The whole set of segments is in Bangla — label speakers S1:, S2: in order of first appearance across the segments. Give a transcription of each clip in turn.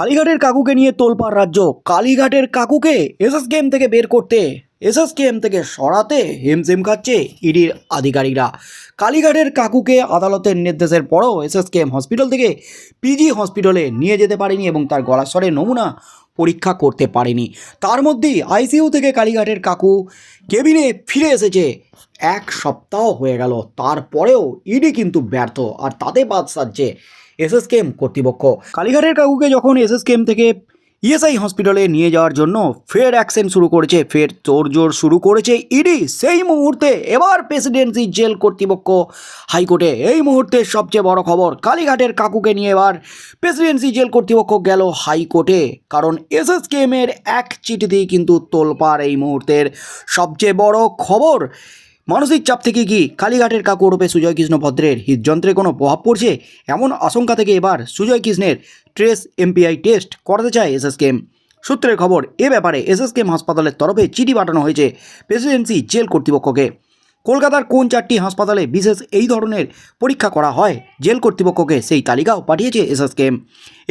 S1: কালীঘাটের কাকুকে নিয়ে তোলপাড় রাজ্য। কালীঘাটের কাকুকে এসএস গেম থেকে বের করতে, এসএস গেম থেকে সরাতে হিমজিম খাচ্ছে ইডির আধিকারিকরা। কালীঘাটের কাকুকে আদালতের নির্দেশের পরও এসএস গেম হসপিটাল থেকে পিজি হসপিটালে নিয়ে যেতে পারেনি এবং তার গলাস্বরের নমুনা পরীক্ষা করতে পারেনি। তার মধ্যেই আইসিইউ থেকে কালীঘাটের কাকু কেবিনে ফিরে এসেছে। এক সপ্তাহ হয়ে গেল, তারপরেও ইডি কিন্তু ব্যর্থ, আর তাতে বাদ সাজছে এসএস কেম কর্তৃপক্ষ। কালীঘাটের কাকুকে যখন এসএস কেম থেকে ইএসআই হসপিটালে নিয়ে যাওয়ার জন্য ফের অ্যাকশন শুরু করেছে, ফের তোড়জোড় শুরু করেছে ইডি সেই মুহূর্তে এবার প্রেসিডেন্সি জেল কর্তৃপক্ষ হাইকোর্টে। এই মুহূর্তের সবচেয়ে বড় খবর, কালীঘাটের কাকুকে নিয়ে এবার প্রেসিডেন্সি জেল কর্তৃপক্ষ গেল হাইকোর্টে। কারণ এসএস কেমের এক চিঠিতেই কিন্তু তোলপাড় এই মুহূর্তের সবচেয়ে বড় খবর। মানসিক চাপ থেকে কি কালীঘাটের কাকু ওরূপে সুজয় কৃষ্ণ ভদ্রের হৃদযন্ত্রে কোনো প্রভাব পড়ছে? এমন আশঙ্কা থেকে এবার সুজয় কৃষ্ণের ট্রেস এমপিআই টেস্ট করাতে চায় এসএসকেএম সূত্রের খবর, এ ব্যাপারে এসএসকেএম হাসপাতালের তরফে চিঠি পাঠানো হয়েছে প্রেসিডেন্সি জেল কর্তৃপক্ষকে। কলকাতার কোন চারটি হাসপাতালে বিশেষ এই ধরনের পরীক্ষা করা হয়, জেল কর্তৃপক্ষকে সেই তালিকাও পাঠিয়েছে এসএসকেএম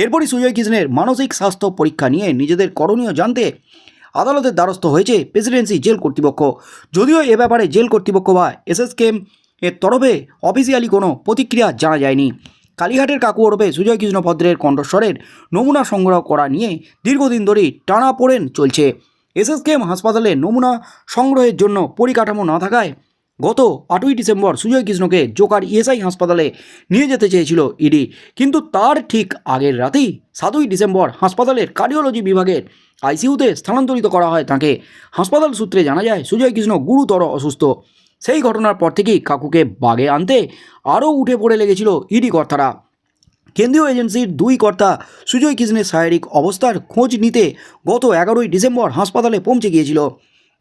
S1: এরপরই সুজয় কৃষ্ণের মানসিক স্বাস্থ্য পরীক্ষা নিয়ে নিজেদের করণীয় জানতে আদালতের দ্বারস্থ হয়েছে প্রেসিডেন্সি জেল কর্তৃপক্ষ। যদিও এ ব্যাপারে জেল কর্তৃপক্ষ বা এসএসকেএম এর তরফে অফিসিয়ালি কোনো প্রতিক্রিয়া জানা যায়নি। কালীঘাটের কাকু ওরফে সুজয় কৃষ্ণ ভদ্রের কণ্ঠস্বরের নমুনা সংগ্রহ করা নিয়ে দীর্ঘদিন ধরেই টানা পড়েন চলছে। এসএসকেএম হাসপাতালে নমুনা সংগ্রহের জন্য পরিকাঠামো না থাকায় গত আটই ডিসেম্বর সুজয় কৃষ্ণকে জোকার ইএসআই হাসপাতালে নিয়ে যেতে চেয়েছিল ইডি। কিন্তু তার ঠিক আগের রাতেই সাতই ডিসেম্বর হাসপাতালের কার্ডিওলজি বিভাগের আইসিইউতে স্থানান্তরিত করা হয় তাকে। হাসপাতাল সূত্রে জানা যায়, সুজয় কৃষ্ণ গুরুতর অসুস্থ। সেই ঘটনার পর থেকেই কাকুকে বাগে আনতে আরও উঠে পড়ে লেগেছিল ইডি কর্তারা। কেন্দ্রীয় এজেন্সির দুই কর্তা সুজয় কৃষ্ণের শারীরিক অবস্থার খোঁজ নিতে গত এগারোই ডিসেম্বর হাসপাতালে পৌঁছে গিয়েছিল।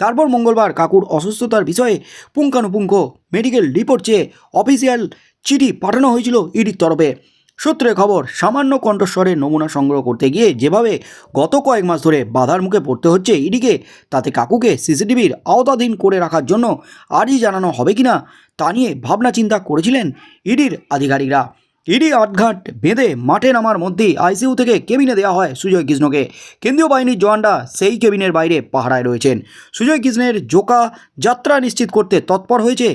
S1: তারপর মঙ্গলবার কাকুর অসুস্থতার বিষয়ে পুঙ্খানুপুঙ্খ মেডিকেল রিপোর্ট চেয়ে অফিসিয়াল চিঠি পাঠানো হয়েছিল ইডির তরফে। সূত্রে খবর, সামান্য কণ্ঠস্বরে নমুনা সংগ্রহ করতে গিয়ে যেভাবে গত কয়েক মাস ধরে বাধার মুখে পড়তে হচ্ছে ইডিকে, তাতে কাকুকে সিসিটিভির আওতাধীন করে রাখার জন্য আরই জানানো হবে কিনা তা নিয়ে ভাবনা চিন্তা করেছিলেন ইডির আধিকারিকরা। ইডি আটঘাট বেঁধে মাঠে নামার মধ্যেই আইসিইউ থেকে কেবিনে দেওয়া হয় সুজয় কৃষ্ণকে। কেন্দ্রীয় বাহিনীর জওয়ানরা সেই কেবিনের বাইরে পাহারায় রয়েছেন। সুজয় কৃষ্ণের জোকা যাত্রা নিশ্চিত করতে তৎপর হয়েছে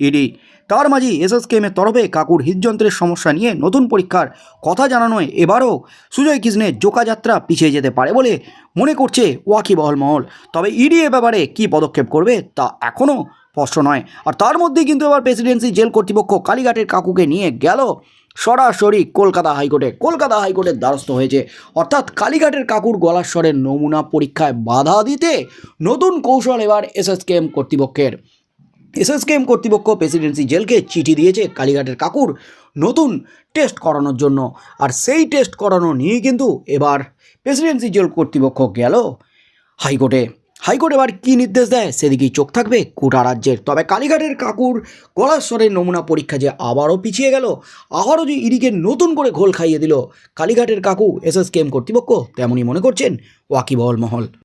S1: ইডি। তার মাঝেই এসএসকেএমের তরফে কাকুর হৃদযন্ত্রের সমস্যা নিয়ে নতুন পরীক্ষার কথা জানানোয় এবারও সুজয় কৃষ্ণের জোকাযাত্রা পিছিয়ে যেতে পারে বলে মনে করছে ওয়াকিবহল মহল। তবে ইডি এ ব্যাপারে কী পদক্ষেপ করবে তা এখনও স্পষ্ট নয়। আর তার মধ্যেই কিন্তু এবার প্রেসিডেন্সি জেল কর্তৃপক্ষ কালীঘাটের কাকুকে নিয়ে গেল সরাসরি কলকাতা হাইকোর্টে। কলকাতা হাইকোর্টের দ্বারস্থ হয়েছে। অর্থাৎ কালীঘাটের কাকুর গলার স্বরের নমুনা পরীক্ষায় বাধা দিতে নতুন কৌশল এবার এসএসকেএম কর্তৃপক্ষের। এসএসকেএম কর্তৃপক্ষ প্রেসিডেন্সি জেলকে চিঠি দিয়েছে কালীঘাটের কাকুর নতুন টেস্ট করানোর জন্য। আর সেই টেস্ট করানো নিয়েই কিন্তু এবার প্রেসিডেন্সি জেল কর্তৃপক্ষ গেল হাইকোর্টে। হাইকোর্ট এবার কী নির্দেশ দেয় সেদিকেই চোখ থাকবে কোটা রাজ্যের। তবে কালীঘাটের কাকুর গলার স্বরের নমুনা পরীক্ষা যে আবারও পিছিয়ে গেল, আবারও যে ইডিকে নতুন করে ঘোল খাইয়ে দিল কালীঘাটের কাকু এসএসকেএম কর্তৃপক্ষ, তেমনই মনে করছেন ওয়াকিবহল মহল।